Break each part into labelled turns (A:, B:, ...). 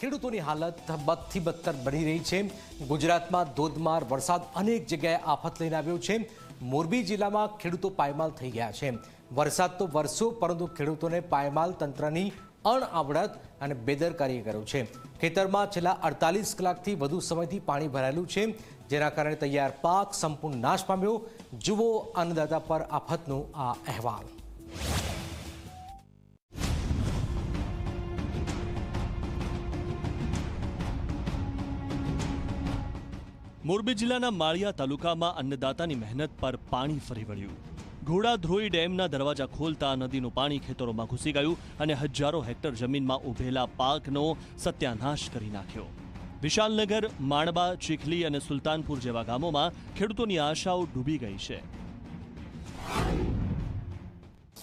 A: ખેડૂતોની હાલત બદથી બદતર બની રહી છે. ગુજરાતમાં ધોધમાર વરસાદ અનેક જગ્યાએ આફત લઈને આવ્યો છે. મોરબી જિલ્લામાં ખેડૂતો પાયમાલ થઈ ગયા છે. વરસાદ તો વરસો પરંતુ ખેડૂતોને પાયમાલ તંત્રની અણઆવડત અને બેદરકારી કર્યો છે. ખેતરમાં છેલ્લા અડતાલીસ કલાકથી વધુ સમયથી પાણી ભરાયેલું છે. જેના કારણે તૈયાર પાક સંપૂર્ણ નાશ પામ્યો. જુઓ અન્નદાતા પર આફતનો આ અહેવાલ.
B: મોરબી જિલ્લાના માળિયા તાલુકામાં અન્નદાતાની મહેનત પર પાણી ફરી વળ્યું. ઘોડાધ્રોઈ ડેમના દરવાજા ખોલતા નદીનું પાણી ખેતરોમાં ઘૂસી ગયું અને હજારો હેક્ટર જમીનમાં ઉભેલા પાકનો સત્યાનાશ કરી નાખ્યો. વિશાલનગર માણબા ચીખલી અને સુલતાનપુર જેવા ગામોમાં ખેડૂતોની આશાઓ ડૂબી ગઈ છે.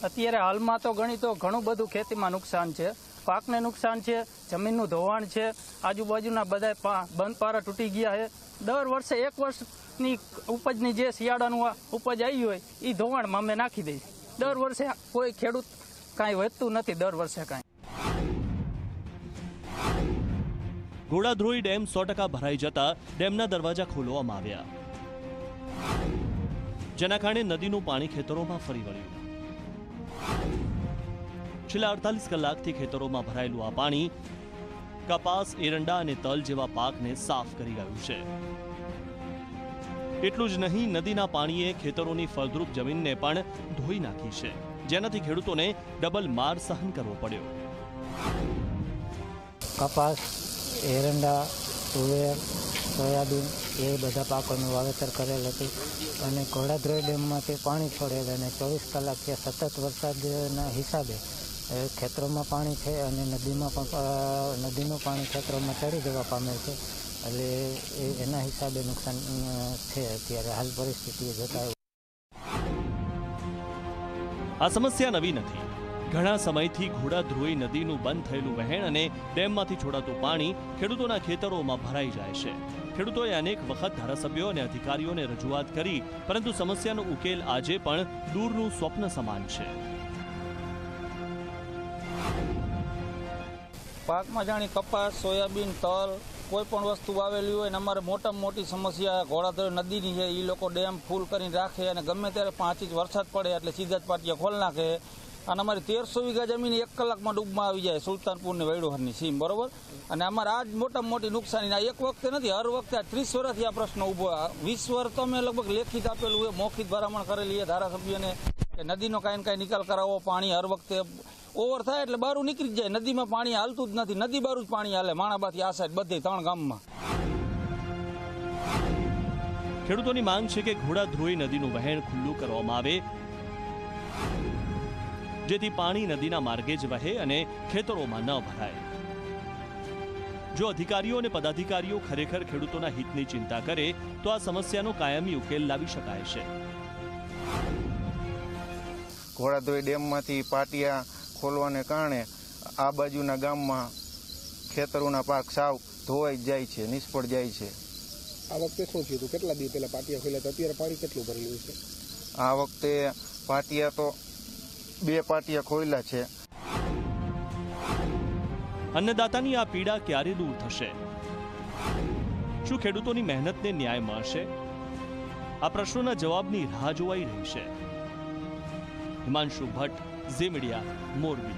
C: અત્યારે હાલમાં તો ગણી તો ઘણું બધું ખેતીમાં નુકસાન છે. પાકને નુકસાન છે, જમીનનું ધોવાણ છે, આજુબાજુના બધા બંધપારા બંધ પારા તૂટી ગયા છે. દર વર્ષે એક વર્ષની ઉપજની જે શિયાળાનું ઉપજ આવી હોય એ ધોવાણમાં અમે નાખી દઈએ. દર વર્ષે કોઈ ખેડૂત કાંઈ વધતું નથી, દર વર્ષે કાંઈ.
B: ઘોડાધ્રોઈ ડેમ સો ટકા ભરાઈ જતા ડેમના દરવાજા ખોલવામાં આવ્યા. જેના કારણે નદીનું પાણી ખેતરોમાં ફરી વળ્યું. છેલ્લા અડતાલીસ કલાકથી ખેતરોમાં ભરાયેલું આ પાણી કપાસ, એરંડા અને તલ જેવા પાકને સાફ કરી ગયું છે. એટલું જ નહીં, નદીના પાણીએ ખેતરોની ફળદ્રુપ જમીનને પણ ધોઈ નાખી છે. જેનાથી ખેડૂતોને ડબલ માર સહન કરવો પડ્યો.
D: કપાસ, એરંડા, તુવેર, સોયાબીન એ બધા પાકોનું વાવેતર કરેલ હતું અને ઘોડાધ્રોઈ ડેમમાંથી પાણી છોડેલ અને ચોવીસ કલાક ત્યાં સતત વરસાદના હિસાબે એ ખેતરોમાં પાણી છે અને નદીમાં પણ નદીનું પાણી ખેતરોમાં ચડી જવા પામે છે. એટલે એ એના હિસાબે નુકસાન છે અત્યારે હાલ પરિસ્થિતિ જોતા
B: આ સમસ્યા નવી નથી. ઘણા સમયથી ઘોડાધ્રોઈ નદીનું બંધ થયેલું વહેણ અને ડેમમાંથી છોડાતું પાણી ખેડૂતોના ખેતરોમાં ભરાઈ જાય છે. ખેડૂતોએ અનેક વખત ધારાસભ્યો અને અધિકારીઓને રજૂઆત કરી, પરંતુ સમસ્યાનો ઉકેલ આજે પણ દૂરનું સ્વપ્ન સમાન છે.
E: પાકમાં જાણી કપાસ, સોયાબીન, તલ, કોઈ પણ વસ્તુ વાવેલી હોય ને અમારે મોટામાં મોટી સમસ્યા, ઘોડાધોર નદીની છે એ લોકો ડેમ ફૂલ કરીને રાખે અને ગમે ત્યારે પાંચ ઇંચ વરસાદ પડે એટલે સીધા જ પાટિયા ખોલ નાખે. અને અમારી તેરસો વીઘા જમીન એક કલાકમાં ડૂબમાં આવી જાય, સુલતાનપુરની વૈડોહરની સીમ, બરોબર? અને અમારે આ જ મોટામાં મોટી નુકસાની આ એક વખતે નથી, હર વખતે આ ત્રીસ વર્ષથી આ પ્રશ્ન ઊભો વીસ વર્ષ તો અમે લગભગ લેખિત આપેલું હોય મૌખિત ભલામણ કરેલી છે ધારાસભ્યને, કે નદીનો કાંઈ ને કાંઈ નિકાલ કરાવો, પાણી હર વખતે ઓવર થાય એટલે બારું નીકળી જાય. નદીમાં પાણી હાલતું જ નથી. નદી બારું જ પાણી હાલે. માણાબાથી આ સાઈડ બધે ત્રણ ગામમાં.
B: ખેડૂતોની માંગ છે કે ઘોડાધ્રોઈ નદીનું વહેણ ખુલ્લું કરવામાં આવે. જેથી પાણી નદીના માર્ગે જ વહે અને ખેતરોમાં ન ભરાય. જો અધિકારીઓ અને પદાધિકારીઓ ખરેખર ખેડૂતોના હિતની ચિંતા કરે તો આ સમસ્યાનો કાયમી ઉકેલ લાવી શકાય છે.
F: ઘોડાધોઈ ડેમમાંથી પાટિયા ખોલવાને કારણે આ બાજુના ગામમાં ખેતરોના પાક સાવ ધોવાઈ જ જાય છે નિષ્ફળ જાય છે.
G: આ વખતે શું થયું હતું? કેટલા દિવસ પહેલા પાટિયા ખોલ્યા તો અત્યારે પાણી કેટલું ભરેલું છે?
F: આ વખતે પાટિયા તો બે પાટિયા ખોલ્યા છે.
B: અન્નદાતાની આ પીડા ક્યારે દૂર થશે? શું ખેડૂતોની મહેનતને ન્યાય મળશે? આ પ્રશ્નોના જવાબની રાહ જોવાઈ રહી છે. હિમાંશુ ભટ્ટ ઝી મીડિયા મોરબી